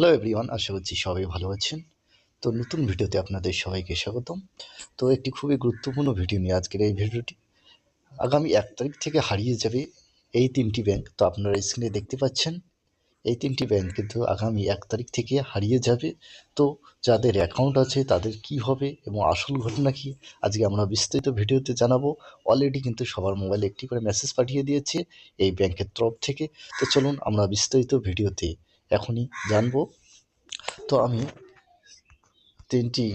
Hello everyone আশা করছি সবাই ভালো আছেন। তো নতুন ভিডিওতে আপনাদের সবাইকে স্বাগতম। তো একটি খুবই গুরুত্বপূর্ণ ভিডিও নিয়ে আজকের এই ভিডিওটি। আগামী এক তারিখ থেকে হারিয়ে যাবে এই তিনটি ব্যাংক তো আপনারা স্ক্রিনে দেখতে পাচ্ছেন, এই তিনটি ব্যাংক কিন্তু আগামী এক তারিখ থেকে হারিয়ে যাবে। তো যাদের অ্যাকাউন্ট আছে তাদের কি হবে এবং আসল ঘটনা কি, আজকে আমরা বিস্তারিত ভিডিওতে জানাব। অলরেডি কিন্তু সবার মোবাইলে একটি করে মেসেজ পাঠিয়ে দিয়েছে এই ব্যাংকের তরফ থেকে। তো চলুন আমরা বিস্তারিত ভিডিওতে এখনই জানব। তো আমি তিনটি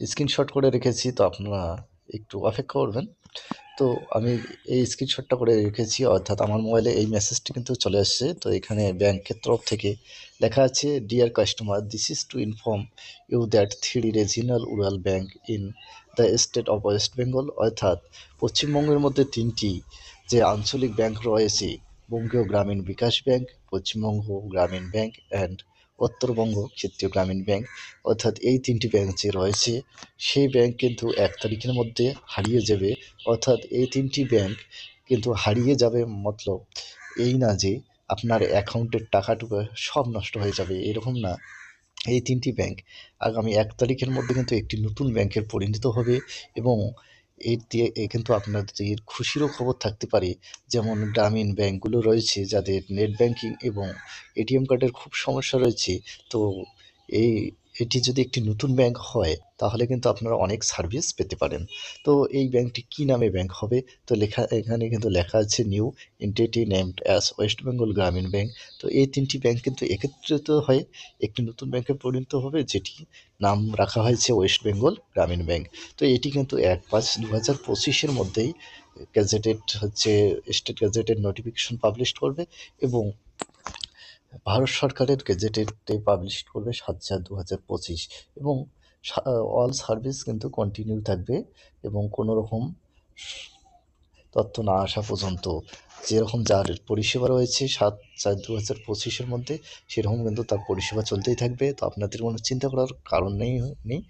স্ক্রিনশট করে রেখেছি, তো আপনারা একটু অপেক্ষা করবেন। তো আমি এই স্ক্রিনশটটা করে রেখেছি, অর্থাৎ আমার মোবাইলে এই মেসেজটি কিন্তু চলে আসছে তো এখানে ব্যাংকের তরফ থেকে লেখা আছে dear customer this is to inform you that three regional rural bank in the state of West Bengal অর্থাৎ পশ্চিমবঙ্গের মধ্যে তিনটি যে আঞ্চলিক ব্যাংক রয়েছে বঙ্গীয় গ্রামীণ বিকাশ ব্যাংক, পশ্চিমবঙ্গ গ্রামীণ ব্যাংক অ্যান্ড উত্তরবঙ্গ ক্ষেত্রীয় গ্রামীণ ব্যাংক। অর্থাৎ এই তিনটি ব্যাংক যে রয়েছে, সেই ব্যাংক কিন্তু এক তারিখের মধ্যে হারিয়ে যাবে। অর্থাৎ এই তিনটি ব্যাংক কিন্তু হারিয়ে যাবে মতলব এই না যে আপনার অ্যাকাউন্টের টাকাটুকু সব নষ্ট হয়ে যাবে, এরকম না। এই তিনটি ব্যাংক আগামী এক তারিখের মধ্যে কিন্তু একটি নতুন ব্যাংকের পরিণত হবে এবং এর দিয়ে এ কিন্তু আপনাদের খুশিরও খবর থাকতে পারে। যেমন গ্রামীণ ব্যাংকগুলো রয়েছে, যাদের নেট ব্যাংকিং এবং এটিএম কার্ডের খুব সমস্যা রয়েছে। তো এই এটি যদি একটি নতুন ব্যাংক হয়, তাহলে কিন্তু আপনারা অনেক সার্ভিস পেতে পারেন। তো এই ব্যাংকটি কী নামে ব্যাংক হবে? তো লেখা, এখানে কিন্তু লেখা আছে new entity named as West Bengal Gramin bank তো এই তিনটি ব্যাংক কিন্তু একত্রিত হয়ে একটি নতুন ব্যাংকে পরিণত হবে, যেটি নাম রাখা হয়েছে ওয়েস্ট বেঙ্গল গ্রামীণ ব্যাংক তো এটি কিন্তু এক পাঁচ দু হাজার পঁচিশের মধ্যেই গ্যাজেটেড হচ্ছে স্টেট গ্যাজেটেড নোটিফিকেশন পাবলিশ করবে এবং ভারত সরকারের গেজেটেডে পাবলিশ করবে সাত চার দু হাজার পঁচিশ এবং অল সার্ভিস কিন্তু কন্টিনিউ থাকবে এবং কোনো রকম তথ্য না আসা পর্যন্ত যেরকম যার পরিষেবা রয়েছে সাত চার দু হাজার পঁচিশের মধ্যে, সেরকম কিন্তু তার পরিষেবা চলতেই থাকবে। তো আপনাদের কোনো চিন্তা করার কারণ নেই নেই।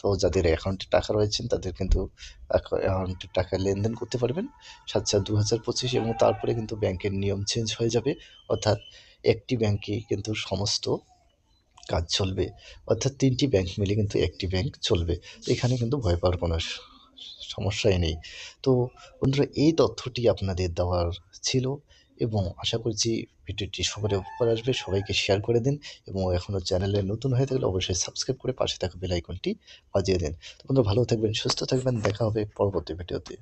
তো যাদের অ্যাকাউন্টে টাকা রয়েছেন, তাদের কিন্তু অ্যাকাউন্টে টাকা লেনদেন করতে পারবেন। সাত চার দু হাজার পঁচিশ এবং তারপরে কিন্তু ব্যাংকের নিয়ম চেঞ্জ হয়ে যাবে। অর্থাৎ একটি ব্যাংকে কিন্তু সমস্ত কাজ চলবে। অর্থাৎ তিনটি ব্যাংক মিলে কিন্তু একটি ব্যাংক চলবে। এখানে কিন্তু ভয় পাওয়ার কোনো সমস্যাই নেই। তো বন্ধুরা, এই তথ্যটি আপনাদের দেওয়ার ছিল এবং আশা করছি ভিডিওটি সবার উপকার আসবে। সবাইকে শেয়ার করে দিন এবং এখনও চ্যানেলে নতুন হয়ে থাকলে অবশ্যই সাবস্ক্রাইব করে পাশে থাকা বেল আইকনটি বাজিয়ে দিন। তো বন্ধুরা, ভালো থাকবেন, সুস্থ থাকবেন। দেখা হবে পরবর্তী ভিডিওতে।